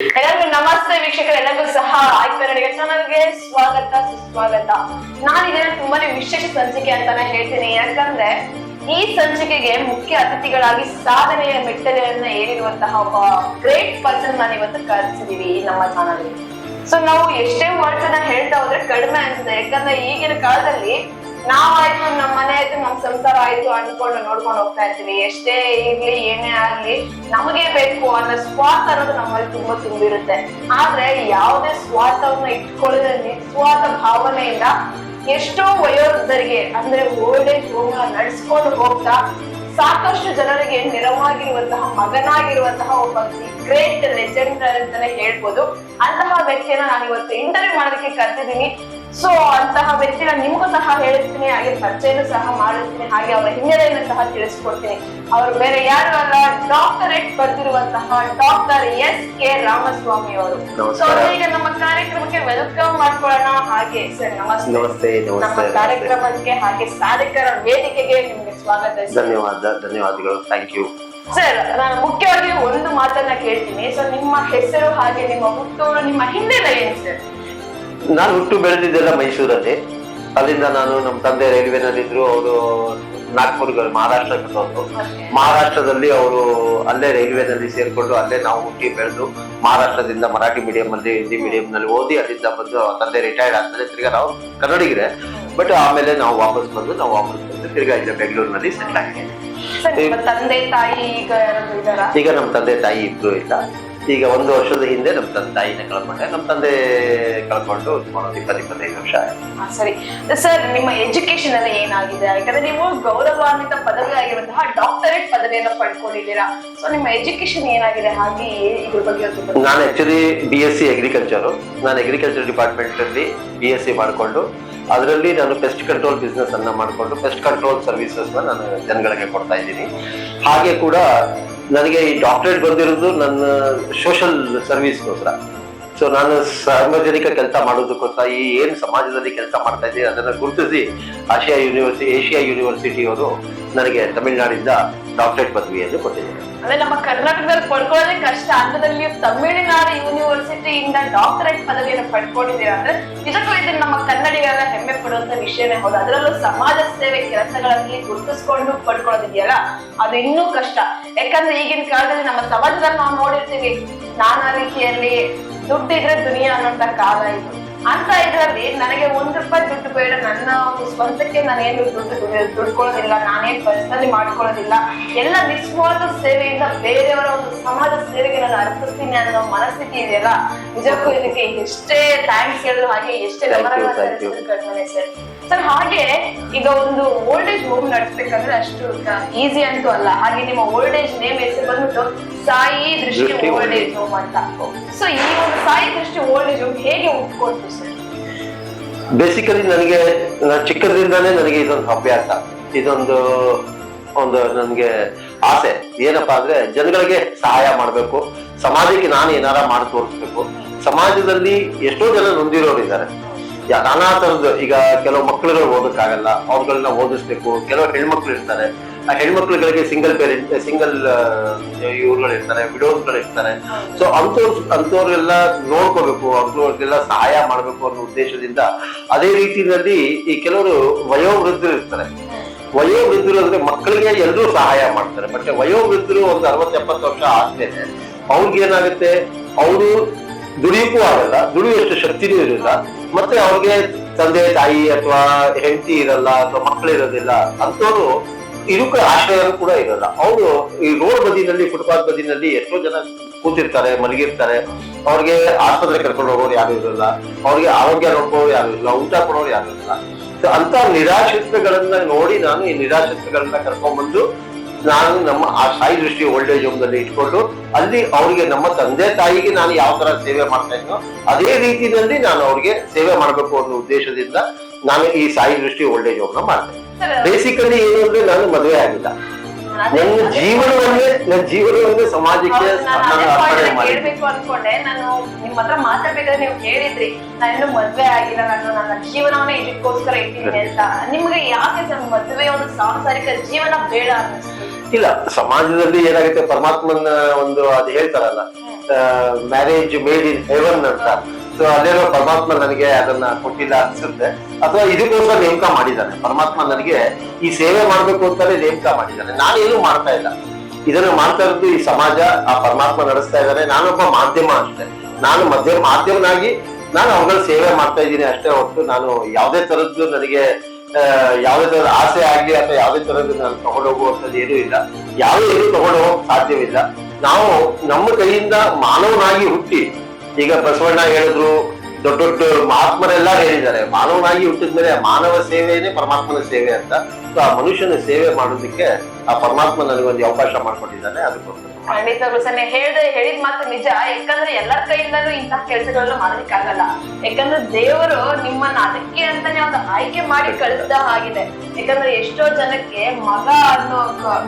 ಎಲ್ಲರಿಗೂ ನಮಸ್ತೆ ವೀಕ್ಷಕರೆಲ್ಲರಿಗೂ ಸಹ ಆಯ್ಕೆ ಚಾನಲ್ಗೆ ಸ್ವಾಗತ, ಸುಸ್ವಾಗತ. ನಾನಿದನ್ನ ತುಂಬಾನೇ ವಿಶೇಷ ಸಂಚಿಕೆ ಅಂತಾನೆ ಹೇಳ್ತೀನಿ. ಯಾಕಂದ್ರೆ ಈ ಸಂಚಿಕೆಗೆ ಮುಖ್ಯ ಅತಿಥಿಗಳಾಗಿ ಸಾಧನೆಯ ಮೆಟ್ಟಲೆಯನ್ನ ಏರಿರುವಂತಹ ಒಬ್ಬ ಗ್ರೇಟ್ ಪರ್ಸನ್ ನಾನು ಇವತ್ತು ಕರೆಸಿದೀವಿ ನಮ್ಮ ಚಾನಲ್ ಸೊ ನಾವು ಎಷ್ಟೇ ವರ್ಡ್ಸ್ ಅನ್ನ ಹೇಳ್ತಾ ಹೋದ್ರೆ ಕಡಿಮೆ ಅನ್ಸುತ್ತೆ. ಯಾಕಂದ್ರೆ ಈಗಿನ ಕಾಲದಲ್ಲಿ ನಾವಾಯ್ತು ನಮ್ಮ ಮನೆ ಆಯ್ತು ನಮ್ ಸಂಸಾರ ಆಯ್ತು ಅನ್ಕೊಂಡು ನೋಡ್ಕೊಂಡು ಹೋಗ್ತಾ ಇರ್ತೀವಿ. ಎಷ್ಟೇ ಇರ್ಲಿ, ಏನೇ ಆಗ್ಲಿ, ನಮಗೆ ಬೇಕು ಅನ್ನೋ ಸ್ವಾರ್ಥ ಅನ್ನೋದು ನಮ್ಮಲ್ಲಿ ತುಂಬಾ ತುಂಬಿರುತ್ತೆ. ಆದ್ರೆ ಯಾವುದೇ ಸ್ವಾರ್ಥವನ್ನ ಇಟ್ಕೊಳ್ಳದೆ ನಿಸ್ವಾರ್ಥ ಭಾವನೆಯಿಂದ ಎಷ್ಟೋ ವಯೋವೃದ್ಧರಿಗೆ, ಅಂದ್ರೆ ಓಲ್ಡ್ ಏಜ್ ಹೋಮ್ ನಡ್ಸ್ಕೊಂಡು ಹೋಗ್ತಾ ಸಾಕಷ್ಟು ಜನರಿಗೆ ನೆರವಾಗಿರುವಂತಹ ಮಗನಾಗಿರುವಂತಹ ಒಬ್ಬ ಗ್ರೇಟ್ ಲೆಜೆಂಡ್ ಅಂತಾನೆ ಹೇಳ್ಬೋದು. ಅಂತಹ ವ್ಯಕ್ತಿಯನ್ನ ನಾನು ಇವತ್ತು ಇಂಟರ್ವ್ಯೂ ಮಾಡೋದಕ್ಕೆ ಕರ್ತಿದ್ದೀನಿ ಸೊ ಅಂತಹ ವ್ಯಕ್ತಿನ ನಿಮಗೂ ಸಹ ಹೇಳಿಸ್ತೀನಿ ಹಾಗೆ ಪರಿಚಯನೂ ಸಹ ಮಾಡಿಸ್ತೀನಿ ಹಾಗೆ ಅವರ ಹಿನ್ನೆಲೆಯನ್ನು ಸಹ ತಿಳಿಸ್ಕೊಡ್ತೀನಿ. ಅವರು ಬೇರೆ ಯಾರು ಅಲ್ಲ ಡಾಕ್ಟರೇಟ್ ಬರ್ತಿರುವಂತಹ ಡಾಕ್ಟರ್ ಎಸ್ ಕೆ ರಾಮಸ್ವಾಮಿ ಅವರು. ಸೊ. ಈಗ ನಮ್ಮ ಕಾರ್ಯಕ್ರಮಕ್ಕೆ ವೆಲ್ಕಮ್ ಮಾಡ್ಕೊಳ್ಳೋಣ ಹಾಗೆ ಸರ್ ನಮಸ್ತೆ. ನಮಸ್ತೆ ನಮ್ಮ ಕಾರ್ಯಕ್ರಮಕ್ಕೆ ಹಾಗೆ ಸಾಧಕರ ವೇದಿಕೆಗೆ ನಿಮ್ಗೆ ಸ್ವಾಗತ ಧನ್ಯವಾದ ಧನ್ಯವಾದಗಳು. ಥ್ಯಾಂಕ್ ಯು ಸರ್ ನಾನು ಮುಖ್ಯವಾಗಿ ಒಂದು ಮಾತನ್ನ ಕೇಳ್ತೀನಿ. ಸೊ ನಿಮ್ಮ ಹೆಸರು ಹಾಗೆ ನಿಮ್ಮ ಹುಟ್ಟೂರು ನಿಮ್ಮ ಹಿನ್ನೆಲೆ ಏನು ಸರ್? ನಾನು ಹುಟ್ಟು ಬೆಳೆದಿದ್ದೆಲ್ಲ ಮೈಸೂರಲ್ಲಿ. ಅಲ್ಲಿಂದ ನಾನು ನಮ್ಮ ತಂದೆ ರೈಲ್ವೆನಲ್ಲಿದ್ರು ಅವರು ನಾಗ್ಪುರ್ಗಳು ಮಹಾರಾಷ್ಟ್ರದಲ್ಲಿ ಬಂದು ಮಹಾರಾಷ್ಟ್ರದಲ್ಲಿ ಅವರು ಅಲ್ಲೇ ರೈಲ್ವೆನಲ್ಲಿ ಸೇರ್ಕೊಂಡು ಅಲ್ಲೇ ನಾವು ಹುಟ್ಟಿ ಬೆಳೆದು ಮಹಾರಾಷ್ಟ್ರದಿಂದ ಮರಾಠಿ ಮೀಡಿಯಂ ಅಲ್ಲಿ ಹಿಂದಿ ಮೀಡಿಯಂ ನಲ್ಲಿ ಓದಿ ಅಲ್ಲಿಂದ ಬಂದು ತಂದೆ ರಿಟೈರ್ಡ್ ಆದ್ಮೇಲೆ ತಿರ್ಗಾ ನಾವು ಕನ್ನಡಿಗರೆ. ಬಟ್ ಆಮೇಲೆ ನಾವು ವಾಪಸ್ ಬಂದು ನಾವು ವಾಪಸ್ ಬಂದು ತಿರ್ಗಾ ಇಲ್ಲ ಬೆಂಗಳೂರಿನಲ್ಲಿ ಸೆಟ್ ಆಗಿದೆ. ಈಗ ನಮ್ಮ ತಂದೆ ತಾಯಿ ಇಬ್ರು ಇಲ್ಲ. ಈಗ ಒಂದು ವರ್ಷದ ಹಿಂದೆ ನಮ್ಮ ತಂದೆ ತಾಯಿನ ಕಳ್ಕೊಂಡೆ. ನಮ್ಮ ತಂದೆ ಕಳ್ಕೊಂಡು ಸುಮಾರು ಇಪ್ಪತ್ತು ಇಪ್ಪತ್ತೈದು ವರ್ಷ ಆಯ್ತು. ಹಾ, ಸರಿ. ಸರ್ ನಿಮ್ಮ ಎಜುಕೇಶನ್ ಎಲ್ಲ ಏನಾಗಿದೆ? ಯಾಕಂದ್ರೆ ನೀವು ಗೌರವಾನ್ವಿತ ಪದವಿ ಆಗಿರುವಂತಹ ಡಾಕ್ಟರೇಟ್ ಪದವಿಯನ್ನು ಪಡ್ಕೊಂಡಿದ್ದೀರಾ. ಸೊ ನಿಮ್ಮ ಎಜುಕೇಶನ್ ಏನಾಗಿದೆ? ಹಾಗೆ ಇದ್ರ ಬಗ್ಗೆ ಒಂದು ಸ್ವಲ್ಪ ನಾನು actually B S C agriculture ನಾನು ಅಗ್ರಿಕಲ್ಚರ್ ಡಿಪಾರ್ಟ್ಮೆಂಟ್ ಅಲ್ಲಿ ಬಿ ಎಸ್ ಸಿ ಮಾಡಿಕೊಂಡು ಅದರಲ್ಲಿ ನಾನು ಪೆಸ್ಟ್ ಕಂಟ್ರೋಲ್ ಬಿಸ್ನೆಸ್ ಅನ್ನ ಮಾಡಿಕೊಂಡು ಪೆಸ್ಟ್ ಕಂಟ್ರೋಲ್ ಸರ್ವಿಸಸ್ ನಾನು ಜನಗಳಿಗೆ ಕೊಡ್ತಾ ಇದ್ದೀನಿ. ಹಾಗೆ ಕೂಡ ನನಗೆ ಈ ಡಾಕ್ಟರೇಟ್ ಬಂದಿರೋದು ನನ್ನ ಸೋಷಲ್ ಸರ್ವಿಸ್ಗೋಸ್ಕರ ಸೊ ನಾನು ಸಾರ್ವಜನಿಕ ಕೆಲಸ ಮಾಡೋದಕ್ಕೋಸ್ಕರ ಈ ಏನು ಸಮಾಜದಲ್ಲಿ ಕೆಲಸ ಮಾಡ್ತಾ ಇದ್ದೀನಿ, ಅದನ್ನು ಗುರುತಿಸಿ ಆಶಿಯಾ ಯೂನಿವರ್ಸಿಟಿ ಏಷ್ಯಾ ಯೂನಿವರ್ಸಿಟಿಯವರು ನನಗೆ ತಮಿಳುನಾಡಿಂದ ಡಾಕ್ಟರೇಟ್ ಪದವಿಯನ್ನು ಕೊಟ್ಟಿದ್ದಾರೆ ಅಂದ್ರೆ ನಮ್ಮ ಕರ್ನಾಟಕದಲ್ಲಿ ಪಡ್ಕೊಳ್ಳೋದೇ ಕಷ್ಟ. ನೀವು ತಮಿಳುನಾಡು ಯೂನಿವರ್ಸಿಟಿಯಿಂದ ಡಾಕ್ಟರೇಟ್ ಪದವಿಯನ್ನು ಪಡ್ಕೊಂಡಿದ್ದೀರಾ ಅಂದ್ರೆ ನಿಜಕ್ಕೂ ಇದು ನಮ್ಮ ಕನ್ನಡಿಗರೆಲ್ಲ ಹೆಮ್ಮೆ ಪಡುವಂತ ವಿಷಯನೇ ಹೌದು. ಅದರಲ್ಲೂ ಸಮಾಜ ಸೇವೆ ಕೆಲಸಗಳಲ್ಲಿ ಗುರುತಿಸ್ಕೊಂಡು ಪಡ್ಕೊಳ್ಳೋದಿದೆಯಲ್ಲ, ಅದು ಇನ್ನೂ ಕಷ್ಟ. ಯಾಕಂದ್ರೆ ಈಗಿನ ಕಾಲದಲ್ಲಿ ನಮ್ಮ ಸಮಾಜದಲ್ಲಿ ನಾವು ನೋಡಿರ್ತೀವಿ. ನಾನಾ ರೀತಿಯಲ್ಲಿ ದುಡ್ಡಿದ್ರೆ ದುನಿಯಾ ಅನ್ನೋಂತ ಕಾಲ ಇದು. ಅಂತ ಇದರಲ್ಲಿ ನನಗೆ ಒಂದ್ ರೂಪಾಯಿ ದುಡ್ಡು ಬೇಡ ನನ್ನ ಸ್ವಂತಕ್ಕೆ ನಾನೇನು ದುಡ್ಡು ದುಡಿ- ದುಡ್ಕೊಳ್ಳೋದಿಲ್ಲ ನಾನೇನ್ ಪರ್ಸನಲಿ ಮಾಡ್ಕೊಳ್ಳೋದಿಲ್ಲ ಎಲ್ಲ ನಿಸ್ವಾರ್ಥ ಸೇವೆಯಿಂದ ಬೇರೆಯವರ ಒಂದು ಸಮಾಜ ಸೇವೆಗೆ ನಾನು ಅರ್ಪಿಸ್ತೀನಿ ಅನ್ನೋ ಮನಸ್ಥಿತಿ ಇದೆಯಲ್ಲ? ನಿಜಕ್ಕೂ ಇದಕ್ಕೆ ಎಷ್ಟೇ ಥ್ಯಾಂಕ್ಸ್ ಹೇಳಿದ್ರು ಹಾಗೆ ಎಷ್ಟೇ ಸರ್. ಸರ್ ಹಾಗೆ ಈಗ ಒಂದು ಓಲ್ಡ್ ಏಜ್ ಹೋಮ್ ನಡೆಸ್ಬೇಕಂದ್ರೆ ಅಷ್ಟು ಈಸಿ ಅಂತೂ ಅಲ್ಲ. ಹಾಗೆ ನಿಮ್ಮ ಓಲ್ಡ್ ಏಜ್ ನೇಮ್ ಹೆಸರು ಬಂದ್ಬಿಟ್ಟು Sai Drishti old age home ಅಂತ. ಸೊ ಈ ಒಂದು Sai Drishti old age home ಹೇಗೆ ಒಪ್ಕೊಳ್ತು ಸರ್? ಬೇಸಿಕಲಿ ನನಗೆ ನಾನು ಚಿಕ್ಕದ್ರಿಂದಾನೇ ನನಗೆ ಇದೊಂದು ಅಭ್ಯಾಸ ಇದೊಂದು ಒಂದು ನನಗೆ ಆಸೆ. ಏನಪ್ಪಾ ಅಂದ್ರೆ ಜನಗಳಿಗೆ ಸಹಾಯ ಮಾಡಬೇಕು. ಸಮಾಜಕ್ಕೆ ನಾನು ಏನಾರ ಮಾಡಿ ತೋರಿಸ್ಬೇಕು. ಸಮಾಜದಲ್ಲಿ ಎಷ್ಟೋ ಜನ ನೊಂದಿರೋರು ಇದ್ದಾರೆ ಯಾ- ನಾನಾ ತರದ ಈಗ ಕೆಲವು ಮಕ್ಕಳುಗಳು ಓದಕ್ಕಾಗಲ್ಲ ಅವ್ರುಗಳನ್ನ ಓದಿಸ್ಬೇಕು. ಕೆಲವು ಹೆಣ್ಮಕ್ಳು ಇರ್ತಾರೆ. ಆ ಹೆಣ್ಮಕ್ಳುಗಳಿಗೆ ಸಿಂಗಲ್ ಪೇರೆಂಟ್ ಸಿಂಗಲ್ ಇವ್ರುಗಳು ಇರ್ತಾರೆ ವಿಡೋಸ್ಗಳು ಇರ್ತಾರೆ ಸೊ ಅಂತವ್ರ ಅಂತವ್ರಿಗೆಲ್ಲ ನೋಡ್ಕೋಬೇಕು ಅಂತವ್ರಿಗೆಲ್ಲ ಸಹಾಯ ಮಾಡಬೇಕು ಅನ್ನೋ ಉದ್ದೇಶದಿಂದ ಅದೇ ರೀತಿಯಲ್ಲಿ ಈ ಕೆಲವರು ವಯೋವೃದ್ಧರು ಇರ್ತಾರೆ. ವಯೋವೃದ್ಧರು ಅಂದ್ರೆ ಮಕ್ಕಳಿಗೆ ಎಲ್ಲರೂ ಸಹಾಯ ಮಾಡ್ತಾರೆ. ಬಟ್ ವಯೋವೃದ್ಧರು ಒಂದು ಅರವತ್ತು ಎಪ್ಪತ್ತು ವರ್ಷ ಆದ್ಮೇಲೆ ಅವ್ರಿಗೆ ಏನಾಗುತ್ತೆ ಅವರು ದುಡಿಯಕ್ಕೂ ಆಗಲ್ಲ, ದುಡಿಯುವಷ್ಟು ಶಕ್ತಿನೂ ಇರಲ್ಲ. ಮತ್ತೆ ಅವ್ರಿಗೆ ತಂದೆ, ತಾಯಿ ಅಥವಾ ಹೆಂಡತಿ ಇರಲ್ಲ ಅಥವಾ ಮಕ್ಕಳು ಇರೋದಿಲ್ಲ ಅಂತವ್ರು ಇದಕ್ಕೆ ಆಶ್ರಯ ಕೂಡ ಇರಲ್ಲ. ಅವರು ಈ ರೋಡ್ ಬದಿನಲ್ಲಿ ಫುಟ್ಪಾತ್ ಬದಿನಲ್ಲಿ ಎಷ್ಟೋ ಜನ ಕೂತಿರ್ತಾರೆ, ಮಲಗಿರ್ತಾರೆ. ಅವ್ರಿಗೆ ಆಸ್ಪತ್ರೆ ಕರ್ಕೊಂಡು ಹೋಗೋರು ಯಾರು ಇರಲ್ಲ. ಅವ್ರಿಗೆ ಆರೋಗ್ಯ ನೋಡ್ಕೊಳ್ಳೋರು ಯಾರು ಇಲ್ಲ ಊಟ ಕೊಡೋರು ಯಾರು ಇರಲ್ಲ. ಅಂತ ನಿರಾಶ್ರಿತಗಳನ್ನ ನೋಡಿ ನಾನು ಈ ನಿರಾಶ್ರಿತಗಳನ್ನ ಕರ್ಕೊಂಡ್ಬಂದು ನಾನು ನಮ್ಮ ಆ ಸಾಯಿ ದೃಷ್ಟಿ ಓಲ್ಡ್ ಏಜ್ ಹೋಮ್ದಲ್ಲಿ ಇಟ್ಕೊಂಡು ಅಲ್ಲಿ ಅವರಿಗೆ ನಮ್ಮ ತಂದೆ ತಾಯಿಗೆ ನಾನು ಯಾವ ತರ ಸೇವೆ ಮಾಡ್ತಾ ಇದ್ನೋ ಅದೇ ರೀತಿಯಲ್ಲಿ ನಾನು ಅವ್ರಿಗೆ ಸೇವೆ ಮಾಡಬೇಕು ಅನ್ನೋ ಉದ್ದೇಶದಿಂದ ನಾನು ಈ ಸಾಯಿ ದೃಷ್ಟಿ ಓಲ್ಡ್ ಏಜ್ನ ಮಾಡ್ತೇನೆ ಬೇಸಿಕಲಿ ಏನು ಅಂದ್ರೆ ನಾನು ಮದುವೆ ಆಗಿಲ್ಲ ನನ್ನ ಜೀವನವನ್ನೇ ನನ್ನ ಜೀವನವನ್ನೇ ಸಮಾಜಕ್ಕೆ ಹೇಳ್ಬೇಕು ಅರ್ಪಣೆ ಮಾಡಿದ್ದೆ ಅನ್ಕೊಂಡೆ. ನಾನು ನಿಮ್ ಹತ್ರ ಮಾತಾಡ್ಬೇಕಾದ್ರೆ ನೀವು ಹೇಳಿದ್ರಿ ನಾನು ಮದ್ವೆ ಆಗಿಲ್ಲ ನಾನು ನನ್ನ ಜೀವನವನ್ನ ಇದಕ್ಕೋಸ್ಕರ ಇಟ್ಟಿದ್ದೀನಿ ಅಂತ. ನಿಮ್ಗೆ ಯಾಕೆ ಸರ್ ಮದ್ವೆ ಒಂದು ಸಾಂಸಾರಿಕ ಜೀವನ ಬೇಡ ಅನ್ನಿಸ್ತು ಇಲ್ಲ ಸಮಾಜದಲ್ಲಿ ಏನಾಗುತ್ತೆ ಪರಮಾತ್ಮನ ಒಂದು ಅದು ಹೇಳ್ತಾರಲ್ಲ ಮ್ಯಾರೇಜ್ ಮೇಡ್ ಇನ್ ಹೆವನ್ ಅಂತ. ಸೊ ಅದೇನೋ ಪರಮಾತ್ಮ ನನಗೆ ಅದನ್ನ ಕೊಟ್ಟಿಲ್ಲ ಅನ್ಸುತ್ತೆ. ಅಥವಾ ಇದಕ್ಕೋಸ್ಕರ ನೇಮಕ ಮಾಡಿದ್ದಾನೆ. ಪರಮಾತ್ಮ ನನಗೆ ಈ ಸೇವೆ ಮಾಡ್ಬೇಕು ಅಂತಾನೆ ನೇಮಕ ಮಾಡಿದ್ದಾನೆ. ನಾನೇನು ಮಾಡ್ತಾ ಇಲ್ಲ. ಇದನ್ನ ಮಾಡ್ತಾ ಇರೋದು ಈ ಸಮಾಜ, ಆ ಪರಮಾತ್ಮ ನಡೆಸ್ತಾ ಇದ್ದಾರೆ ನಾನೊಬ್ಬ ಮಾಧ್ಯಮ ಅಷ್ಟೇ. ನಾನು ಮಧ್ಯ ಮಾಧ್ಯಮನಾಗಿ ನಾನು ಅವುಗಳ ಸೇವೆ ಮಾಡ್ತಾ ಇದ್ದೀನಿ ಅಷ್ಟೇ ಹೊರತು ನಾನು ಯಾವುದೇ ತರದ್ದು ನನಗೆ ಯಾವುದೇ ತರದ ಆಸೆ ಆಗ್ಲಿ ಅಥವಾ ಯಾವುದೇ ತರದ್ದು ನಾನು ತಗೊಂಡೋಗುವಂಥದ್ದು ಏನೂ ಇಲ್ಲ. ಯಾವ ಏನು ತಗೊಂಡು ಹೋಗಕ್ ಸಾಧ್ಯವಿಲ್ಲ. ನಾವು ನಮ್ಮ ಕೈಯಿಂದ ಮಾನವನಾಗಿ ಹುಟ್ಟಿ, ಈಗ ಬಸವಣ್ಣ ಹೇಳಿದ್ರು, ದೊಡ್ಡ ದೊಡ್ಡ ಮಹಾತ್ಮರೆಲ್ಲ ಹೇಳಿದ್ದಾರೆ, ಮಾನವನಾಗಿ ಹುಟ್ಟಿದ್ಮೇಲೆ ಮಾನವ ಸೇವೆಯೇ ಪರಮಾತ್ಮನ ಸೇವೆ ಅಂತ. ಆ ಮನುಷ್ಯನ ಸೇವೆ ಮಾಡೋದಕ್ಕೆ ಆ ಪರಮಾತ್ಮ ನನಗೊಂದು ಅವಕಾಶ ಮಾಡಿಕೊಟ್ಟಿದ್ದಾನೆ ಅದಕ್ಕೋಸ್ಕರ ಖಂಡಿತವಾಗ್ಲು ಸರ್ ನೀವು ಹೇಳ್ದೆ, ಹೇಳಿದ ಮಾತು ನಿಜ. ಯಾಕಂದ್ರೆ ಎಲ್ಲರ ಕೈಯಿಂದಲೂ ಇಂತಹ ಕೆಲಸಗಳನ್ನ ಆಗಲ್ಲ ಯಾಕಂದ್ರೆ ದೇವರು ನಿಮ್ಮನ್ನ ಅದಕ್ಕೆ ಅಂತಾನೆ ಒಂದು ಆಯ್ಕೆ ಮಾಡಿ ಕಳಿಸಿದ ಆಗಿದೆ ಯಾಕಂದ್ರೆ ಎಷ್ಟೋ ಜನಕ್ಕೆ ಮಗ ಅನ್ನೋ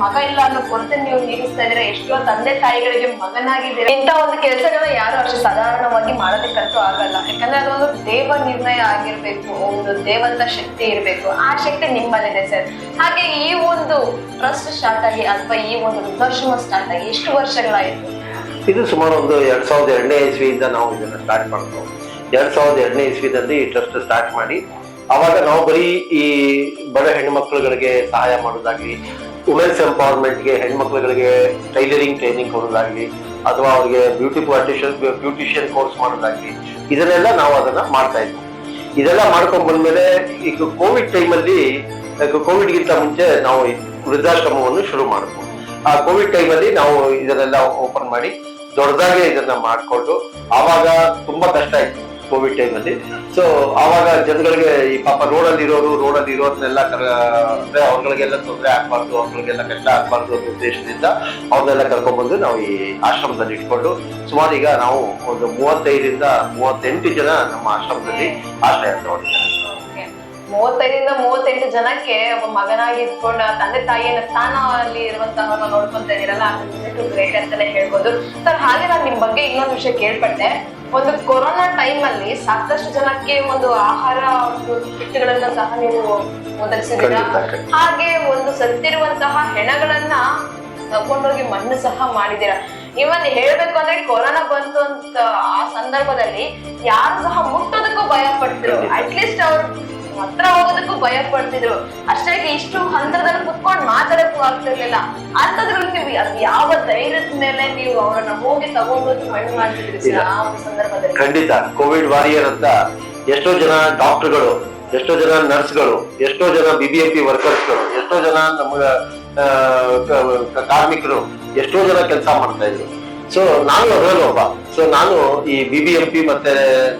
ಮಗ ಇಲ್ಲ ಅನ್ನೋ ಕೊರತೆ ನೀವು ನೀಗಿಸ್ತಾ ಇದ್ರೆ ಎಷ್ಟೋ ತಂದೆ ತಾಯಿಗಳಿಗೆ ಮಗನಾಗಿದ್ದೀರಾ. ಇಂತ ಒಂದು ಕೆಲಸಗಳನ್ನ ಯಾರು ಅಷ್ಟು ಸಾಧಾರಣವಾಗಿ ಮಾಡೋದಕ್ಕಂತೂ ಆಗಲ್ಲ. ಯಾಕಂದ್ರೆ ಅದೊಂದು ದೇವ ನಿರ್ಣಯ ಆಗಿರ್ಬೇಕು, ಒಂದು ದೇವಂತ ಶಕ್ತಿ ಇರ್ಬೇಕು. ಆ ಶಕ್ತಿ ನಿಮ್ಮಲ್ಲಿದೆ ಸರ್. ಹಾಗೆ ಈ ಒಂದು ಟ್ರಸ್ಟ್ ಸ್ಟಾರ್ಟ್ ಆಗಿ, ಅಥವಾ ಈ ಒಂದು ವೃದ್ಧಾಶ್ರಮ ಸ್ಟಾರ್ಟ್ ಆಗಿ, ಎಷ್ಟು ವರ್ಷಗಳಾಯ್ತು. ಇದು ಸುಮಾರು ಒಂದು ಎರಡ್ ಸಾವಿರದ ಎರಡನೇ ಇಸ್ವಿಯಿಂದ ನಾವು ಇದನ್ನ ಸ್ಟಾರ್ಟ್ ಮಾಡ್ತೇವೆ. ಎರಡ್ ಸಾವಿರದ ಎರಡನೇ ಇಸ್ವಿದಲ್ಲಿ ಈ ಟ್ರಸ್ಟ್ ಸ್ಟಾರ್ಟ್ ಮಾಡಿ, ಅವಾಗ ನಾವು ಬರೀ ಈ ಬಡ ಹೆಣ್ಮಕ್ಳುಗಳಿಗೆ ಸಹಾಯ ಮಾಡೋದಾಗ್ಲಿ ವುಮೆನ್ಸ್ ಎಂಪವರ್ಮೆಂಟ್ಗೆ ಹೆಣ್ಮಕ್ಳುಗಳಿಗೆ ಟೈಲರಿಂಗ್ ಟ್ರೈನಿಂಗ್ ಕೊಡೋದಾಗ್ಲಿ, ಅಥವಾ ಅವ್ರಿಗೆ ಬ್ಯೂಟಿ ಪಾರ್ಟಿಷನ್ ಬ್ಯೂಟಿಷಿಯನ್ ಕೋರ್ಸ್ ಮಾಡೋದಾಗ್ಲಿ, ಇದನ್ನೆಲ್ಲ ನಾವು ಅದನ್ನ ಮಾಡ್ತಾ ಇದ್ವಿ. ಇದೆಲ್ಲ ಮಾಡ್ಕೊಂಡ್ ಬಂದ್ಮೇಲೆ ಈಗ ಕೋವಿಡ್ ಟೈಮಲ್ಲಿ ಕೋವಿಡ್ಗಿಂತ ಮುಂಚೆ ನಾವು ವೃದ್ಧಾಶ್ರಮವನ್ನು ಶುರು ಮಾಡಿದ್ವು. ಆ ಕೋವಿಡ್ ಟೈಮಲ್ಲಿ ನಾವು ಇದನ್ನೆಲ್ಲ ಓಪನ್ ಮಾಡಿ ದೊಡ್ಡದಾಗೆ ಇದನ್ನ ಮಾಡಿಕೊಂಡು ಆವಾಗ ತುಂಬಾ ಕಷ್ಟ ಆಯ್ತು ಕೋವಿಡ್ ಟೈಮಲ್ಲಿ ಸೊ ಆವಾಗ ಜನಗಳಿಗೆ ಈ ಪಾಪ ರೋಡಲ್ಲಿ ಇರೋರು ರೋಡಲ್ಲಿ ಇರೋದನ್ನೆಲ್ಲ ಅಂದ್ರೆ ಅವ್ರಗಳಿಗೆಲ್ಲ ತೊಂದರೆ ಆಗ್ಬಾರ್ದು, ಅವ್ರಗಳಿಗೆಲ್ಲ ಕಷ್ಟ ಆಗ್ಬಾರ್ದು ಅನ್ನೋ ಉದ್ದೇಶದಿಂದ ಅವ್ರನ್ನೆಲ್ಲ ಕರ್ಕೊಂಡ್ಬಂದು ನಾವು ಈ ಆಶ್ರಮದಲ್ಲಿ ಇಟ್ಕೊಂಡು ಸುಮಾರು ಈಗ ನಾವು ಒಂದು ಮೂವತ್ತೈದರಿಂದ ಮೂವತ್ತೆಂಟು ಜನ ನಮ್ಮ ಆಶ್ರಮದಲ್ಲಿ ಆಶ್ರಯ ತಗೊಂಡಿದ್ದಾರೆ. ಮೂವತ್ತೈದರಿಂದ ಮೂವತ್ತೆಂಟು ಜನಕ್ಕೆ ಒಬ್ಬ ಮಗನಾಗಿ ಇಟ್ಕೊಂಡು ಆ ತಂದೆ ತಾಯಿಯನ್ನ ಸ್ಥಾನ ಅಲ್ಲಿ ಇರುವಂತಹವ್ರನ್ನ ನೋಡ್ಕೊಂತ ಇದೀರಲ್ಲ ಟು ಗ್ರೇಟ್ ಅಂತಾನೆ ಹೇಳ್ಬೋದು. ಸರ್ ಹಾಗೆ ನಾನು ನಿಮ್ ಬಗ್ಗೆ ಇನ್ನೊಂದು ವಿಷಯ ಕೇಳ್ಪಟ್ಟೆ. ಒಂದು ಕೊರೋನಾ ಟೈಮ್ ಅಲ್ಲಿ ಸಾಕಷ್ಟು ಜನಕ್ಕೆ ಒಂದು ಆಹಾರ ಒಂದು ಕಿಟ್ಗಳನ್ನ ಸಹ ನೀವು ಖಂಡಿತ. ಹಾಗೆ ಒಂದು ಸತ್ತಿರುವಂತಹ ಹೆಣಗಳನ್ನ ತಗೊಂಡೋಗಿ ಮಣ್ಣು ಸಹ ಮಾಡಿದೀರ ಇವನ್ ಹೇಳ್ಬೇಕು ಅಂದ್ರೆ ಕೊರೋನಾ ಬಂತು ಅಂತ ಆ ಸಂದರ್ಭದಲ್ಲಿ ಯಾರು ಸಹ ಮುಟ್ಟೋದಕ್ಕೂ ಭಯ ಪಡ್ತಿರೋ. ಅಟ್ಲೀಸ್ಟ್ ಅವ್ರು ಭಯ ಪಡ್ತಿದ್ರು ಅಷ್ಟೇ ಇಷ್ಟು ಹಂತದಲ್ಲಿ ಕುತ್ಕೊಂಡು ಮಾತಾಡಕ್ಕೂ ಆಗ್ತಿರ್ಲಿಲ್ಲ. ಅಂತದ್ರಲ್ಲಿ ನೀವು ಅದ್ ಯಾವ ಧೈರ್ಯದ ಮೇಲೆ ನೀವು ಅವರನ್ನ ಹೋಗಿ ತಗೊಂಡು ಮಣ್ಣು ಮಾಡ್ತಿದ್ರಿ ಆ ಒಂದು ಸಂದರ್ಭದಲ್ಲಿ? ಖಂಡಿತ. ಕೋವಿಡ್ ವಾರಿಯರ್ ಅಂತ ಎಷ್ಟೋ ಜನ ಡಾಕ್ಟರ್ಗಳು ಎಷ್ಟೋ ಜನ ನರ್ಸ್ಗಳು ಎಷ್ಟೋ ಜನ ಬಿಬಿಎಂಪಿ ವರ್ಕರ್ಸ್ಗಳು ಎಷ್ಟೋ ಜನ ನಮ್ಮ ಕಾರ್ಮಿಕರು ಎಷ್ಟೋ ಜನ ಕೆಲಸ ಮಾಡ್ತಾ ಇದ್ರು. ಸೊ ನಾನು ಅದರಲ್ಲಿ ಒಬ್ಬ. ಸೊ ನಾನು ಈ ಬಿ ಬಿ ಎಂ ಪಿ ಮತ್ತೆ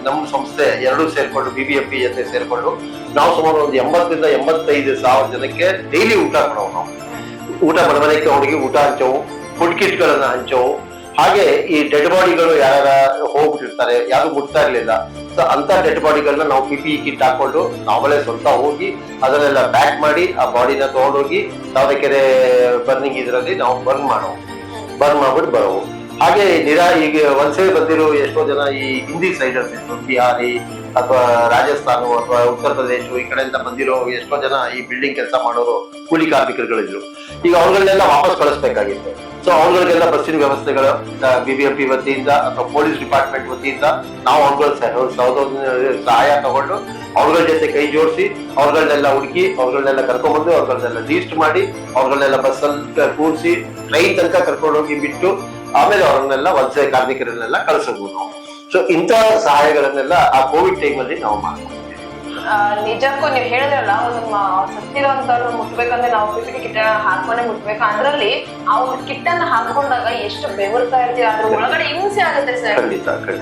ನಮ್ಮ ಸಂಸ್ಥೆ ಎರಡೂ ಸೇರ್ಕೊಂಡು ಬಿ ಬಿ ಎಂ ಪಿ ಜೊತೆ ಸೇರ್ಕೊಂಡು ನಾವು ಸುಮಾರು ಒಂದು ಎಂಬತ್ತರಿಂದ ಎಂಬತ್ತೈದು ಸಾವಿರ ಜನಕ್ಕೆ ಡೈಲಿ ಊಟ ಕೊಡೋವು ನಾವು. ಊಟ ಮನೆಮನೆಗೆ ಅವರಿಗೆ ಊಟ ಹಂಚವು ಫುಡ್ ಕಿಟ್ ಗಳನ್ನ ಹಂಚವು. ಹಾಗೆ ಈ ಡೆಡ್ ಬಾಡಿಗಳು ಯಾರ ಹೋಗ್ಬಿಟ್ಟಿರ್ತಾರೆ, ಯಾರು ಮುಟ್ತಾ ಇರಲಿಲ್ಲ. ಸೊ ಅಂತ ಡೆಡ್ ಬಾಡಿಗಳನ್ನ ನಾವು ಪಿ ಪಿ ಕಿಟ್ ಹಾಕೊಂಡು ನಾವೇ ಸ್ವಂತ ಹೋಗಿ ಅದನ್ನೆಲ್ಲ ಪ್ಯಾಕ್ ಮಾಡಿ ಆ ಬಾಡಿನ ತಗೊಂಡೋಗಿ ಕೆರೆ ಬರ್ನಿಂಗ್ ಇದರಲ್ಲಿ ನಾವು ಬರ್ನ್ ಮಾಡೋ ಬರ್ನ್ ಮಾಡ್ಬಿಟ್ಟು ಬರೋವು. ಹಾಗೆ ನಿರಾ ಈಗ ವಲಸೆ ಬಂದಿರೋ ಎಷ್ಟೋ ಜನ ಈ ಹಿಂದಿ ಸೈಡರ್ಸ್ ಇತ್ತು ಬಿಹಾರಿ ಅಥವಾ ರಾಜಸ್ಥಾನ ಅಥವಾ ಉತ್ತರ ಪ್ರದೇಶ, ಈ ಕಡೆಯಿಂದ ಬಂದಿರೋ ಎಷ್ಟೋ ಜನ ಈ ಬಿಲ್ಡಿಂಗ್ ಕೆಲಸ ಮಾಡೋರು ಕೂಲಿ ಕಾರ್ಮಿಕರುಗಳಿದ್ರು. ಈಗ ಅವ್ರಗಳನ್ನೆಲ್ಲ ವಾಪಸ್ ಕಳಿಸ್ಬೇಕಾಗಿತ್ತು. ಸೊ ಅವ್ರಗಳಿಗೆಲ್ಲ ಬಸ್ಸಿನ ವ್ಯವಸ್ಥೆಗಳು ಬಿಬಿಎಂಪಿ ವತಿಯಿಂದ ಅಥವಾ ಪೊಲೀಸ್ ಡಿಪಾರ್ಟ್ಮೆಂಟ್ ವತಿಯಿಂದ ನಾವು ಅವ್ರಗಳ ಸಹಾಯ ತಗೊಂಡು ಅವ್ರಗಳ ಜೊತೆ ಕೈ ಜೋಡಿಸಿ ಅವ್ರಗಳನ್ನೆಲ್ಲ ಹುಡುಕಿ ಅವ್ರಗಳನ್ನೆಲ್ಲ ಕರ್ಕೊಂಡ್ಬಂದು ಅವ್ರಗಳನ್ನೆಲ್ಲ ಲೀಸ್ಟ್ ಮಾಡಿ ಅವ್ರಗಳನ್ನೆಲ್ಲ ಬಸ್ಸಲ್ಲಿ ಕೂರಿಸಿ ಟ್ರೈನ್ ತನಕ ಕರ್ಕೊಂಡೋಗಿ ಬಿಟ್ಟು ಆಮೇಲೆ ಅವ್ರನ್ನೆಲ್ಲ ವಲಸೆ ಕಾರ್ಮಿಕರನ್ನೆಲ್ಲ ಕಳಿಸಬಹುದು ನಾವು. ಸೊ ಇಂಥ ಸಹಾಯಗಳನ್ನೆಲ್ಲ ಆ ಕೋವಿಡ್ ಟೈಮ್ ಅಲ್ಲಿ ನಾವು ಮಾಡ್ತೀವಿ ಆ, ನಿಜಕ್ಕೂ ನೀವು ಹೇಳಿದ್ರಲ್ಲ ಒಂದು ಮ- ಸತ್ತಿರೋಂಥವ್ರು ಮುಟ್ಬೇಕಂದ್ರೆ ನಾವು ಪಿಪಿಟಿ ಕಿಟ್ ಹಾಕೊಂಡೇ ಮುಟ್ಬೇಕು. ಅದ್ರಲ್ಲಿ ಅವ್ರ ಕಿಟ್ ಅನ್ನ ಹಾಕೊಂಡಾಗ ಎಷ್ಟು ಬೆವರ್ತಾ ಇರ್ತೀವಿ ಅದ್ರ ಒಳಗಡೆ ಹಿಂಸೆ ಆಗುತ್ತೆ ಸರ್.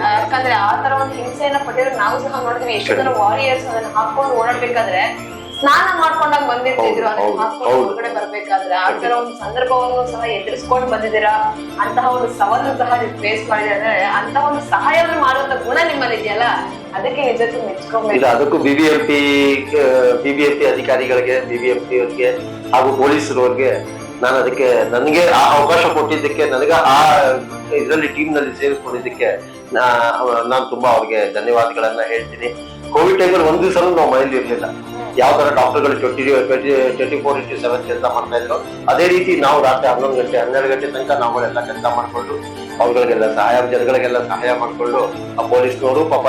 ಯಾಕಂದ್ರೆ ಆ ತರ ಒಂದು ಹಿಂಸೆಯನ್ನ ಪಟ್ಟಿರೋ ನಾವು ಸಹ ನೋಡಿದ್ವಿ. ಎಷ್ಟು ಜನ ವಾರಿಯರ್ಸ್ ಅದನ್ನ ಹಾಕೊಂಡು ಓಡಾಡ್ಬೇಕಾದ್ರೆ ಸ್ನಾನ ಮಾಡ್ಕೊಂಡಾಗ ಬಂದಿರ್ತಿದ್ರು ಹೊರಗಡೆ ಬರ್ಬೇಕಾದ್ರೆ ಆ ತರ ಒಂದು ಸಂದರ್ಭವನ್ನು ಸಹ ಎದುರಿಸ್ಕೊಂಡು ಬಂದಿದ್ದೀರಾ? ಅಂತಹ ಒಂದು ಸವಾಲು ಸಹ ನೀವು ಫೇಸ್ ಮಾಡಿದ್ರೆ ಅಂತ ಅಂತಹ ಒಂದು ಸಹಾಯವನ್ನು ಮಾಡುವಂತ ಗುಣ ನಿಮ್ಮಲ್ಲಿ ಇದೆಯಲ್ಲ? ಅದಕ್ಕೆ ನಿಜಕ್ಕೂ ಮೆಚ್ಕೊಬೇಕು ಬಿ ಅದಕ್ಕೂ ಬಿಬಿಎಂಪಿ ಬಿಬಿಎಂಪಿ ಅಧಿಕಾರಿಗಳಿಗೆ ಬಿಬಿಎಂಪಿ ಅವರಿಗೆ ಹಾಗೂ ಪೊಲೀಸರವ್ರಿಗೆ ನಾನು ಅದಕ್ಕೆ ನನಗೆ ಆ ಅವಕಾಶ ಕೊಟ್ಟಿದ್ದಕ್ಕೆ ನನಗೆ ಆ ಇದರಲ್ಲಿ ಟೀಮ್ನಲ್ಲಿ ಸೇರಿಸ್ಕೊಂಡಿದ್ದಕ್ಕೆ ನಾನು ತುಂಬಾ ಅವ್ರಿಗೆ ಧನ್ಯವಾದಗಳನ್ನ ಹೇಳ್ತೀನಿ. ಕೋವಿಡ್ ಟೈಮಲ್ಲಿ ಒಂದು ದಿವಸ ನಾವು ಮನೇಲಿ ಇರ್ಲಿಲ್ಲ ಯಾವ ತರ ಡಾಕ್ಟರ್ಗಳು twenty twenty four into seven ಕೆಲಸ ಮಾಡ್ತಾ ಇದ್ರು. ಅದೇ ರೀತಿ ನಾವು ರಾತ್ರಿ ಹನ್ನೊಂದು ಗಂಟೆ, ಹನ್ನೆರಡು ಗಂಟೆ ತನಕ ನಾವುಗಳೆಲ್ಲ ಕೆಲಸ ಮಾಡ್ಕೊಂಡು ಅವುಗಳಿಗೆಲ್ಲ ಸಹಾಯ, ಜನಗಳಿಗೆಲ್ಲ ಸಹಾಯ ಮಾಡ್ಕೊಂಡು, ಆ ಪೊಲೀಸ್ನವರು ಪಾಪ